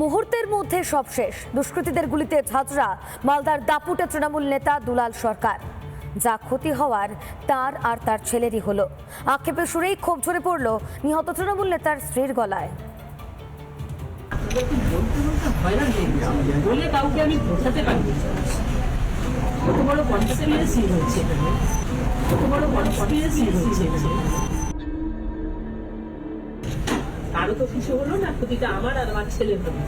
মুহূর্তের মধ্যে সব শেষ। দুষ্কৃতীদের গুলিতে ঝাঁঝরা মালদার দাপুটে তৃণমূল নেতা দুলাল সরকার। যা ক্ষতি হওয়ার তার আর তার ছেলেরই হলো। আক্ষেপে সুরেই ক্ষোভ ঝরে পড়ল নিহত তৃণমূল নেতার স্ত্রীর গলায়। কত বড় কত বড় কারও তো কিছু হলো না, ক্ষতিটা আমার আর আমার ছেলের হলো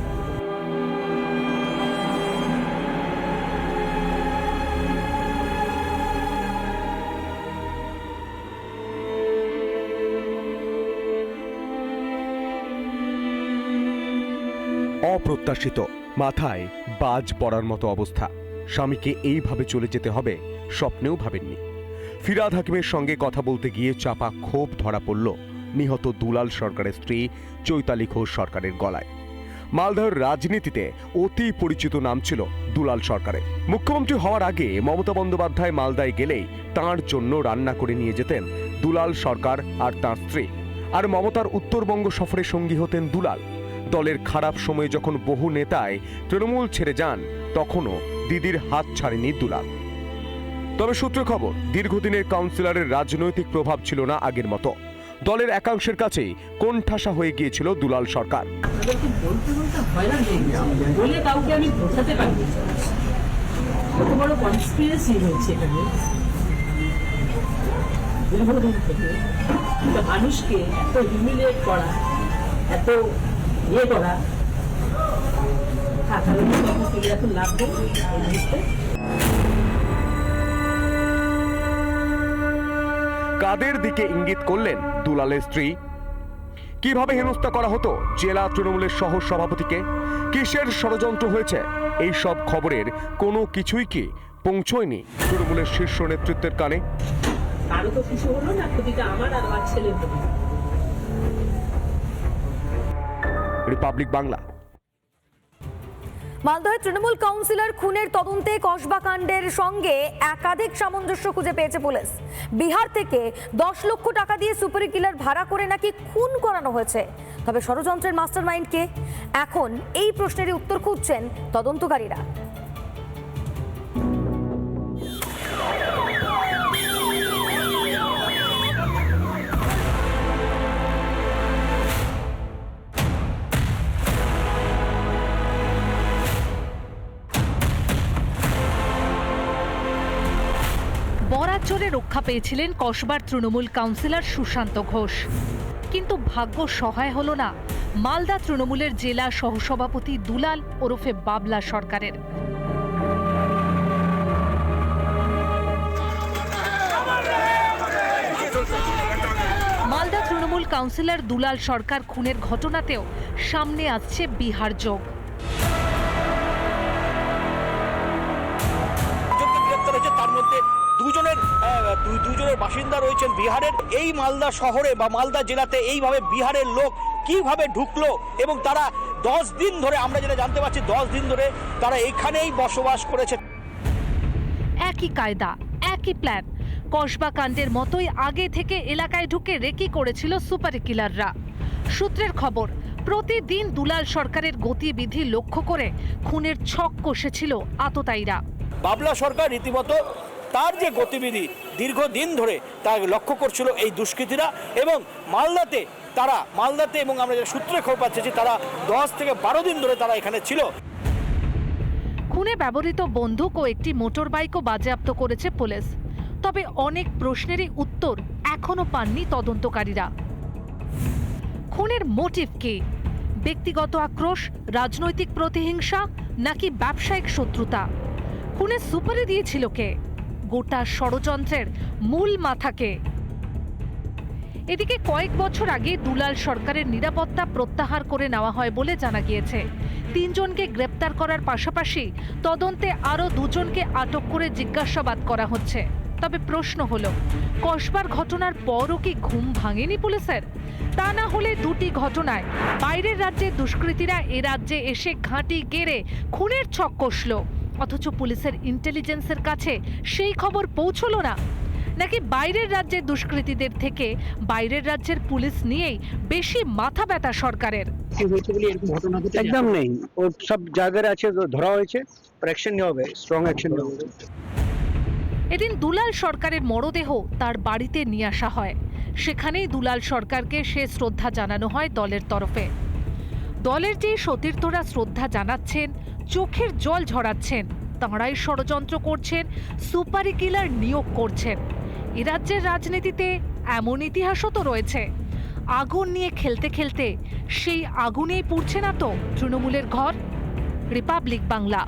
অপ্রত্যাশিত, মাথায় বাজ পড়ার মতো অবস্থা। স্বামীকে এইভাবে চলে যেতে হবে, স্বপ্নেও ভাবেননি। ফিরাদ হাকিমের সঙ্গে কথা বলতে গিয়ে চাপা ক্ষোভ ধরা পড়ল। নিহত দুলাল সরকারের স্ত্রী চৈতালি ঘোষ সরকারের গলায়। মালদহের রাজনীতিতে অতি পরিচিত নাম ছিল দুলাল সরকারের। মুখ্যমন্ত্রী হওয়ার আগে মমতা বন্দ্যোপাধ্যায় মালদায় গেলেই তাঁর জন্য রান্না করে নিয়ে যেতেন দুলাল সরকার আর তাঁর স্ত্রী। আর মমতার উত্তরবঙ্গ সফরে সঙ্গী হতেন দুলাল। দলের খারাপ সময়ে যখন বহু নেতায় তৃণমূল ছেড়ে যান, তখনও দিদির হাত ছাড়েনি দুলাল। তবে সূত্র খবর, দীর্ঘদিনের কাউন্সিলরের রাজনৈতিক প্রভাব ছিল না আগের মতো। দলের একাংশের কাছেই কোণঠাসা হয়ে গিয়েছিল দুলাল সরকার। মানুষকে এত হিউমিলিয়েট করা, এত ইয়ে করা এখন লাভ কাদের দিকে ইঙ্গিত করলেন দুলালের স্ত্রী? কীভাবে হেনস্থা করা হতো জেলা তৃণমূলের সহ সভাপতিকে কিসের ষড়যন্ত্র হয়েছে? এই সব খবরের কোনো কিছুই কি পৌঁছয়নি তৃণমূলের শীর্ষ নেতৃত্বের কানে? কারও তো কিছু হলো না ক্ষতিটা আমার আর আমার ছেলের রিপাবলিক বাংলা। মালদহের তৃণমূল কাউন্সিলর খুনের তদন্তে কসবা কাণ্ডের সঙ্গে একাধিক সামঞ্জস্য খুঁজে পেয়েছে পুলিশ। বিহার থেকে দশ লক্ষ টাকা দিয়ে সুপার কিলার ভাড়া করে নাকি খুন করানো হয়েছে। তবে ষড়যন্ত্রের মাস্টার মাইন্ডকে এখন এই প্রশ্নেরই উত্তর খুঁজছেন তদন্তকারীরা। বরাত জোরে রক্ষা পেয়েছিলেন কসবার তৃণমূল কাউন্সিলর সুশান্ত ঘোষ। কিন্তু ভাগ্য সহায় হলো না। মালদা তৃণমূলের জেলা সহসভাপতি দুলাল ওরফে বাবলা সরকারের। মালদা তৃণমূল কাউন্সিলর দুলাল সরকার খুনের ঘটনাতেও সামনে আসছে বিহার যোগ। তার মধ্যে দুজনের দুজনের বাসিন্দা রয়েছেন বিহারের। এই মালদা শহরে বা মালদা জেলাতে এইভাবে বিহারের লোক কীভাবে ঢুকলো এবং তারা দশ দিন ধরে আমরা যেটা জানতে পারছি দশ দিন ধরে তারা এখানেই বসবাস করেছে। একই কায়দা একই প্ল্যান কসবা কাণ্ডের মতোই আগে থেকে এলাকায় ঢুকে রেকি করেছিল সুপার কিলাররা সূত্রের খবর প্রতিদিন দুলাল সরকারের গতিবিধি লক্ষ্য করে খুনের ছক কষেছিল আততায়ীরা। বাবলা সরকার রীতিমতো তার যে গতিবিধি দীর্ঘদিন ধরে তা লক্ষ্য করছিল এই দুষ্কৃতীরা এবং মালদাতে তারা, মালদাতে এবং আমরা যে সূত্রে খবর পাচ্ছি তারা দশ থেকে বারো দিন ধরে তারা এখানে ছিল। খুনে ব্যবহৃত বন্দুক ও একটি মোটর বাইকও বাজেয়াপ্ত করেছে পুলিশ। তবে অনেক প্রশ্নেরই উত্তর এখনও পাননি তদন্তকারীরা। খুনের মোটিভ কি? ব্যক্তিগত আক্রোশ, রাজনৈতিক প্রতিহিংসা নাকি ব্যবসায়িক শত্রুতা? খুনে সুপারি দিয়েছিল কে? গোটা ষড়যন্ত্রের মূল মাথাকে। এদিকে কয়েক বছর আগে দুলাল সরকারের নিরাপত্তা প্রত্যাহার করে নেওয়া হয় বলে জানা গিয়েছে। তিনজনকে গ্রেপ্তার করার পাশাপাশি তদন্তে আরও দুজনকে আটক করে জিজ্ঞাসাবাদ করা হচ্ছে। তবে প্রশ্ন হলো, কসবার ঘটনার পরও কি ঘুম ভাঙেনি পুলিশের? তা না হলে দুটি ঘটনায় বাইরের রাজ্যে দুষ্কৃতীরা এ রাজ্যে এসে ঘাঁটি গেড়ে খুনের ছক কষল। অথচ পুলিশের ইন্টেলিজেন্সের কাছে সেই খবর পৌঁছলো না। নাকি বাইরের রাজ্যের দুষ্কৃতীদের থেকে বাইরের রাজ্যের পুলিশ নিয়েই বেশি মাথা ব্যথা সরকারের? একদম নেই। ও সব জায়গায় আছে ধরা হয়েছে অ্যাকশন নেওয়া হবে স্ট্রং অ্যাকশন নেওয়া হবে। এদিন দুলাল সরকারের মরদেহ তার বাড়িতে নিয়ে আসা হয়। সেখানেই দুলাল সরকারকে সে শ্রদ্ধা জানানো হয় দলের তরফে। দলের যে সতীর্থরা শ্রদ্ধা জানাচ্ছেন, চোখের জল ঝরাচ্ছেন, তাঁরাই ষড়যন্ত্র করছেন, সুপারি কিলার নিয়োগ করছেন। এ রাজ্যের রাজনীতিতে এমন ইতিহাসও তো রয়েছে। আগুন নিয়ে খেলতে খেলতে সেই আগুনেই পুড়ছে না তো তৃণমূলের ঘর। রিপাবলিক বাংলা।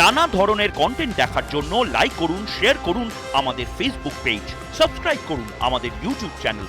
নানা ধরনের কন্টেন্ট দেখার জন্য লাইক করুন শেয়ার করুন আমাদের ফেসবুক পেজ সাবস্ক্রাইব করুন আমাদের ইউটিউব চ্যানেল